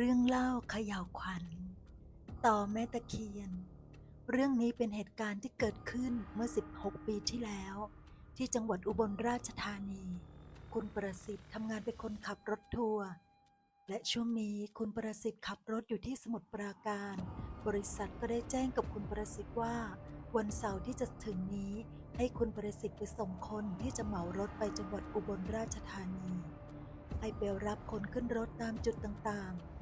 เรื่องเล่าเขย่าวขวัญ ต่อแม่ตะเคียน เรื่องนี้เป็นเหตุการณ์ที่เกิดขึ้นเมื่อ 16 ปีที่แล้ว ที่จังหวัดอุบลราชธานี คุณประสิทธิ์ทำงานเป็นคนขับรถทัวร์และช่วงนี้คุณประสิทธิ์ขับรถอยู่ที่สมุทรปราการ บริษัทก็ได้แจ้งกับคุณประสิทธิ์ว่า วันเสาร์ที่จะถึงนี้ ให้คุณประสิทธิ์ไปส่งคนที่จะเหมารถไปจังหวัดอุบลราชธานีให้ไปรับคนขึ้นรถตามจุดต่างๆ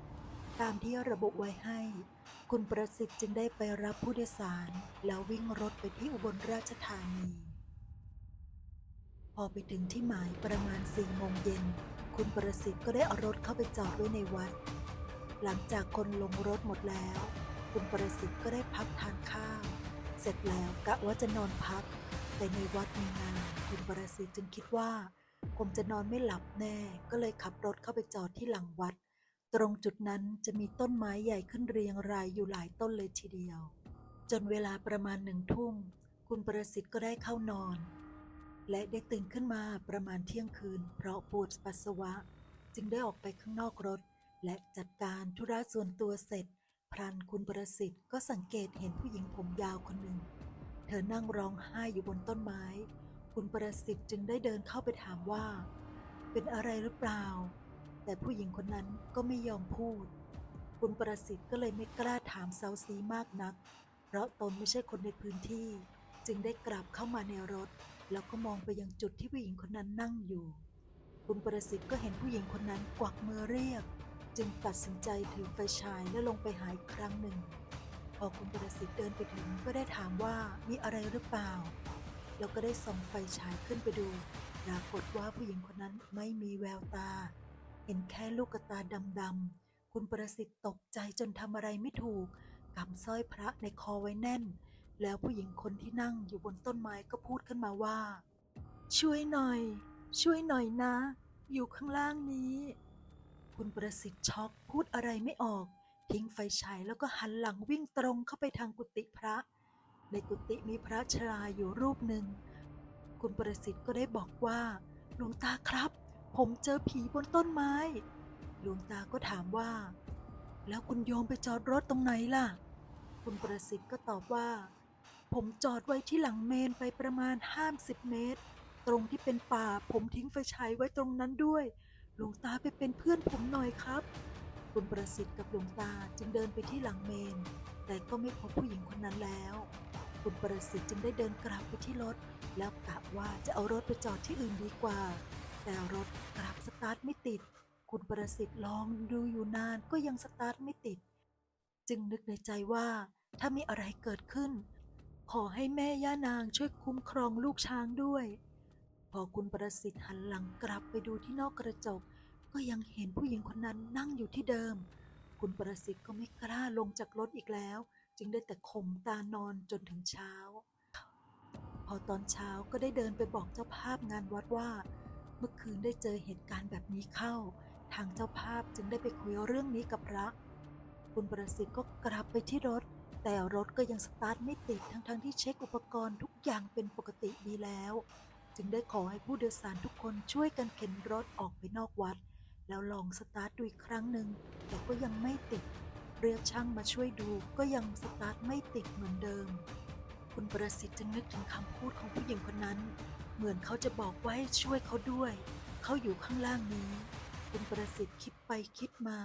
ตามที่ระบุไว้ให้ คุณประสิทธิ์จึงได้ไปรับผู้โดยสาร แล้ววิ่งรถไปที่อุบลราชธานี พอไปถึงที่หมายประมาณสี่โมงเย็น คุณประสิทธิ์ก็ได้เอารถเข้าไปจอดไว้ในวัด หลังจากคนลงรถหมดแล้ว คุณประสิทธิ์ก็ได้พักทานข้าว เสร็จแล้วกะว่าจะนอนพัก แต่ในวัดมีงานคุณประสิทธิ์จึงคิดว่า คงจะนอนไม่หลับแน่ ก็เลยขับรถเข้าไปจอดที่หลังวัด ตรงจุดนั้นจะมีต้นไม้ใหญ่ขึ้นเรียงรายอยู่หลายต้นเลยทีเดียว จนเวลาประมาณหนึ่งทุ่ม คุณประสิทธิ์ก็ได้เข้านอน และได้ตื่นขึ้นมาประมาณเที่ยงคืน เพราะปวดปัสสาวะ จึงได้ออกไปข้างนอกรถ และจัดการธุระส่วนตัวเสร็จ พลันคุณประสิทธิ์ก็สังเกตเห็นผู้หญิงผมยาวคนหนึ่ง เธอนั่งร้องไห้อยู่บนต้นไม้ คุณประสิทธิ์จึงได้เดินเข้าไปถามว่า เป็นอะไรหรือเปล่า แต่ผู้หญิงคนนั้นก็ไม่ยอมพูด คุณประสิทธิ์ก็เลยไม่กล้าถามเซาซีมากนัก เพราะตนไม่ใช่คนในพื้นที่ จึงได้กลับเข้ามาในรถ แล้วก็มองไปยังจุดที่ผู้หญิงคนนั้นนั่งอยู่ คุณประสิทธิ์ก็เห็นผู้หญิงคนนั้นกวักมือเรียก จึงตัดสินใจถือไฟฉายและลงไปหาอีกครั้งหนึ่งพอคุณประสิทธิ์เดินไปถึงก็ได้ถามว่ามีอะไรหรือเปล่า แล้วก็ได้ส่องไฟฉายขึ้นไปดูปรากฏว่าผู้หญิงคนนั้นไม่มีแววตา เห็นแค่ลูกกระตาดำๆ คุณประสิทธิ์ตกใจจนทำอะไรไม่ถูกกำสร้อยพระในคอไว้แน่น แล้วผู้หญิงคนที่นั่งอยู่บนต้นไม้ก็พูดขึ้นมาว่า ช่วยหน่อย ช่วยหน่อยนะ อยู่ข้างล่างนี้ คุณประสิทธิ์ช็อกพูดอะไรไม่ออก ทิ้งไฟฉายแล้วก็หันหลังวิ่งตรงเข้าไปทางกุฏิพระ ในกุฏิมีพระชราอยู่รูปหนึ่ง คุณประสิทธิ์ก็ได้บอกว่าหลวงตาครับ ผมเจอผีบนต้นไม้ หลวงตาก็ถามว่า แล้วคุณโยมไปจอดรถตรงไหนล่ะ คุณประสิทธิ์ก็ตอบว่า ผมจอดไว้ที่หลังเมนไปประมาณ50เมตร ตรงที่เป็นป่าผมทิ้งไฟฉายไว้ตรงนั้นด้วย หลวงตาไปเป็นเพื่อนผมหน่อยครับ คุณประสิทธิ์กับหลวงตาจึงเดินไปที่หลังเมน แต่ก็ไม่พบผู้หญิงคนนั้นแล้วคุณประสิทธิ์จึงได้เดินกลับไปที่รถ แล้วกะว่าจะเอารถไปจอดที่อื่นดีกว่า แต่รถกลับสตาร์ทไม่ติด คุณประสิทธิ์ลองดูอยู่นานก็ยังสตาร์ทไม่ติด จึงนึกในใจว่าถ้ามีอะไรเกิดขึ้น ขอให้แม่ย่านางช่วยคุ้มครองลูกช้างด้วย พอคุณประสิทธิ์หันหลังกลับไปดูที่นอกกระจก ก็ยังเห็นผู้หญิงคนนั้นนั่งอยู่ที่เดิม คุณประสิทธิ์ก็ไม่กล้าลงจากรถอีกแล้ว จึงได้แต่ข่มตานอนจนถึงเช้า พอตอนเช้าก็ได้เดินไปบอกเจ้าภาพงานวัดว่า เมื่อคืนได้เจอเหตุการณ์แบบนี้เข้า ทางเจ้าภาพจึงได้ไปคุยเรื่องนี้กับพระคุณประสิทธิ์ก็กลับไปที่รถ แต่รถก็ยังสตาร์ทไม่ติดทั้งๆทที่เช็คอุปกรณ์ทุกอย่างเป็นปกติดีแล้ว จึงได้ขอให้ผู้โดยสารทุกคนช่วยกันเข็นรถออกไปนอกวัด แล้วลองสตาร์ทดูอีกครั้งหนึ่งแต่ก็ยังไม่ติด เรียกช่างมาช่วยดูก็ยังสตาร์ทไม่ติดเหมือนเดิม คุณประสิทธิ์จึงนึกถึงคำพูดของผู้หญิงคนนั้น เหมือนเขาจะบอกว่าให้ช่วยเขาด้วย เขาอยู่ข้างล่างนี้ คุณประสิทธิ์คิดไปคิดมา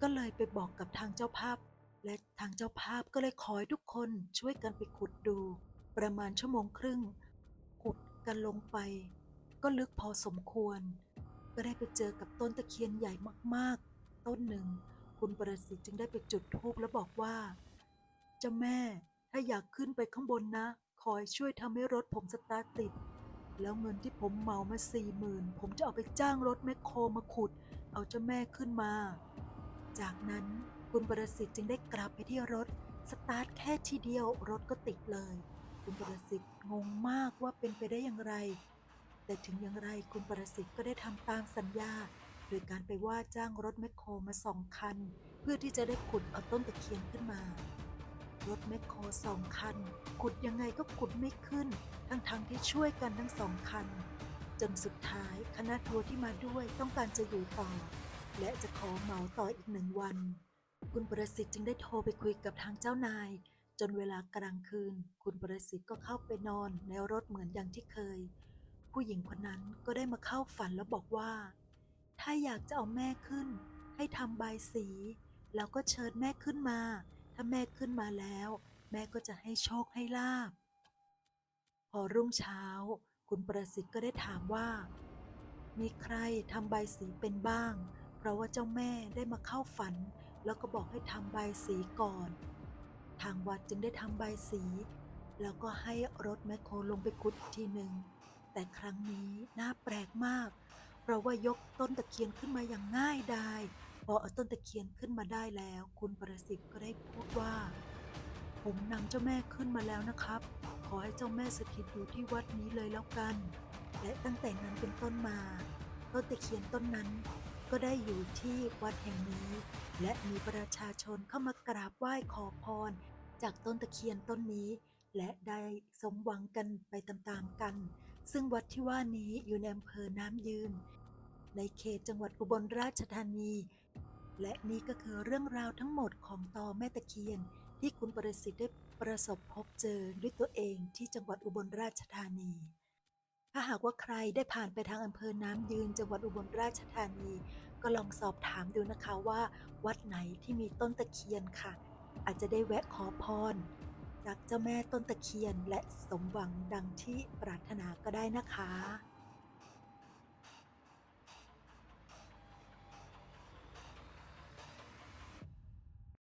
ก็เลยไปบอกกับทางเจ้าภาพ และทางเจ้าภาพก็เลยขอให้ทุกคนช่วยกันไปขุดดู ประมาณชั่วโมงครึ่ง ขุดกันลงไป ก็ลึกพอสมควร ก็ได้ไปเจอกับต้นตะเคียนใหญ่มากๆ ต้นหนึ่ง คุณประสิทธิ์จึงได้ไปจุดธูปแล้วบอกว่า เจ้าแม่ถ้าอยากขึ้นไปข้างบนนะ คอยช่วยทำให้รถผมสตาร์ทติด แล้วเงินที่ผมเหมามาสี่หมื่นผมจะเอาไปจ้างรถแมคโครมาขุด เอาเจ้าแม่ขึ้นมา จากนั้นคุณประสิทธิ์จึงได้กลับไปที่รถ สตาร์ทแค่ทีเดียวรถก็ติดเลย คุณประสิทธิ์งงมากว่าเป็นไปได้อย่างไร แต่ถึงอย่างไรคุณประสิทธิ์ก็ได้ทำตามสัญญา โดยการไปว่าจ้างรถแมคโครมาสองคัน เพื่อที่จะได้ขุดเอาต้นตะเคียนขึ้นมารถแม คสองคัน ขุดยังไงก็ขุดไม่ขึ้น ทั้งๆที่ช่วยกันทั้งสองคัน จนสุดท้ายคณะทัวร์ที่มาด้วยต้องการจะอยู่ต่อ และจะขอเหมาต่ออีกหนึ่งวัน คุณประสิทธิ์จึงได้โทรไปคุยกับทางเจ้านาย จนเวลากลางคืน คุณประสิทธิ์ก็เข้าไปนอนในรถเหมือนอย่างที่เคย ผู้หญิงคนนั้นก็ได้มาเข้าฝันแล้วบอกว่า ถ้าอยากจะเอาแม่ขึ้น ให้ทำใบสี แล้วก็เชิญแม่ขึ้นมา ถ้าแม่ขึ้นมาแล้ว แม่ก็จะให้โชคให้ลาบ พอรุ่งเช้า คุณประสิทธิ์ก็ได้ถามว่า มีใครทำใบสีเป็นบ้าง เพราะว่าเจ้าแม่ได้มาเข้าฝัน แล้วก็บอกให้ทำใบสีก่อน ทางวัดจึงได้ทำใบสี แล้วก็ให้รถแมคโครลงไปขุดทีหนึ่งแต่ครั้งนี้น่าแปลกมาก เพราะว่ายกต้นตะเคียนขึ้นมาอย่างง่ายดายพอเอาต้นตะเคียนขึ้นมาได้แล้ว คุณประสิทธิ์ก็ได้พูดว่า ผมนำเจ้าแม่ขึ้นมาแล้วนะครับ ขอให้เจ้าแม่สถิตอยู่ที่วัดนี้เลยแล้วกัน และตั้งแต่นั้นเป็นต้นมาต้นตะเคียนต้นนั้น ก็ได้อยู่ที่วัดแห่งนี้ และมีประชาชนเข้ามากราบไหว้ขอพร จากต้นตะเคียนต้นนี้ และได้สมหวังกันไปตามๆกัน ซึ่งวัดที่ว่านี้อยู่ในอำเภอน้ำยืน ในเขตจังหวัดอุบลราชธานี และนี่ก็คือเรื่องราวทั้งหมดของตอแม่ตะเคียน ที่คุณประสิทธิ์ได้ประสบพบเจอด้วยตัวเองที่จังหวัดอุบลราชธานี ถ้าหากว่าใครได้ผ่านไปทางอำเภอน้ำยืนจังหวัดอุบลราชธานี ก็ลองสอบถามดูนะคะว่า วัดไหนที่มีต้นตะเคียนค่ะ อาจจะได้แวะขอพร จากเจ้าแม่ต้นตะเคียนและสมหวังดังที่ปรารถนาก็ได้นะคะ